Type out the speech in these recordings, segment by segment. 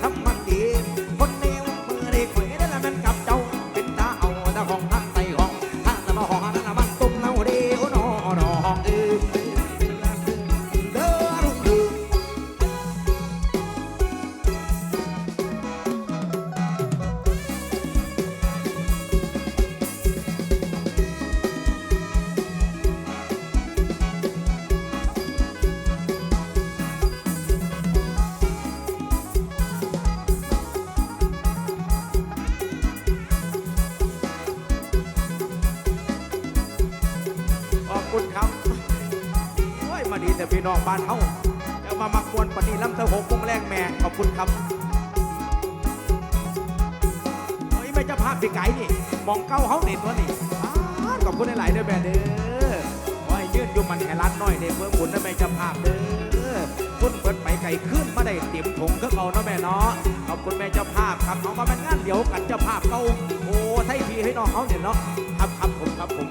ทำมันดี มาดีแต่พี่น้องบ้านเฮาจะมามากวนปานนีลำเธอหกโมงแรงแม่ขอบคุณครับเฮ้ยไม่เจะภาพพี่ไก่นี่มองเก้าเฮาเน็ตวนี่อ้ขอบคุณหลายๆเด้อแม่เด้อขอให้ยืนอยู่มันแค่ร้านน้อยเด้เพื่อบุญนะแม่เจ้าภาพเด้อคุณเปิดไปไก่ขึ้นมาได้เต็มถงเครื่องเอาเนาะแม่เนาะขอบคุณแม่เจ้าภาพครับเอามาเป็นงานเดี๋ยวกันเจ้าภาพเกาโอ้ไทยพีให้น้องเขาเนี่ยเนาะครับครับผมครับผม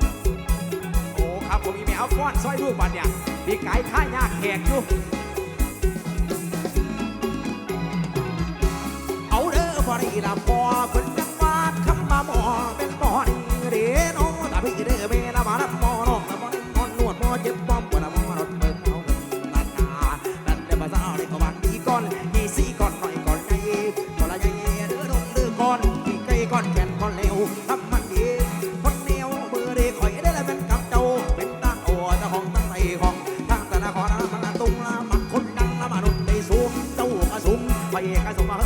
ผมอีเมลเอาฟ้อนซอยรูปบัดเนี่ยมีไก่ข้ายากแขกอยู่เอาเด้อพอดีละพอเพิ่น 你也开头吗？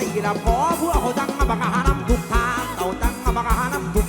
รีละพอเพื่อเขาจังมาบักหาน้ำทุกทางเอาจังมาบักหาน้ำทุก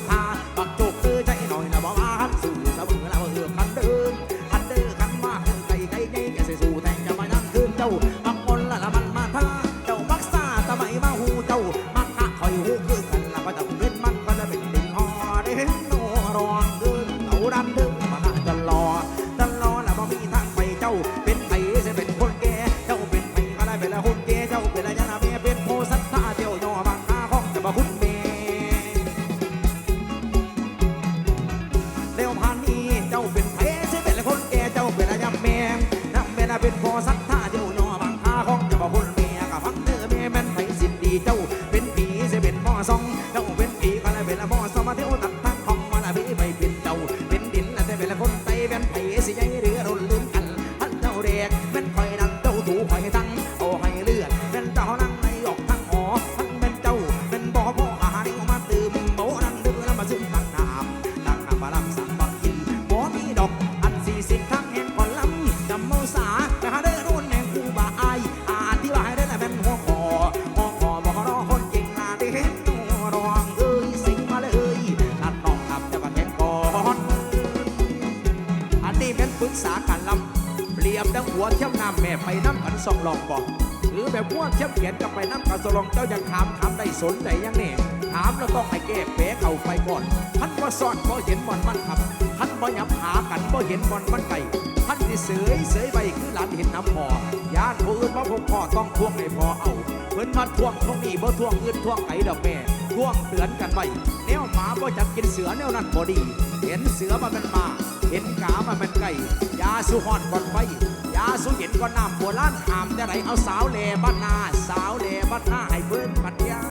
สิยังไง นี้เป็นปรึกษาการลำเปรียบดังหัวเที่ยมน้ำแม่ไปน้ำกันสองลองบอกหรือแบบหัวเที่ยมเขียนกับไปน้ำกันสองลองเจ้ายากถามถามได้สนใจยังแน่ถามแล้วต้องให้แก้แผลเข้าไปก่อนท่านว่าซ่อนเพราะเห็นบอลมันขับท่านบ่ยับหากันเพราะเห็นบอลมันไก่ท่านที่เสยเสยไปคือหลานเห็นน้ำพอยานผู้อื่นมาพกพ่อต้องทวงให้พอเอาเพิ่นมาทวงทวงนี่บ่ทวงอื่นทวงไก่ดอกแม่ทวงเตือนกันไว้แนวหมาบ่จับกินเสือแนวนั้นบ่ดี เห็นเสือมาเป็นมา เห็นกามาเป็นไก่ยาสุหอนก่อนไฟยาสุเห็นก่อนน้ำโบราณหามแต่ไรเอาสาวเลบ้านนา สาวเลบ้านนาให้เบิ้นบัดยา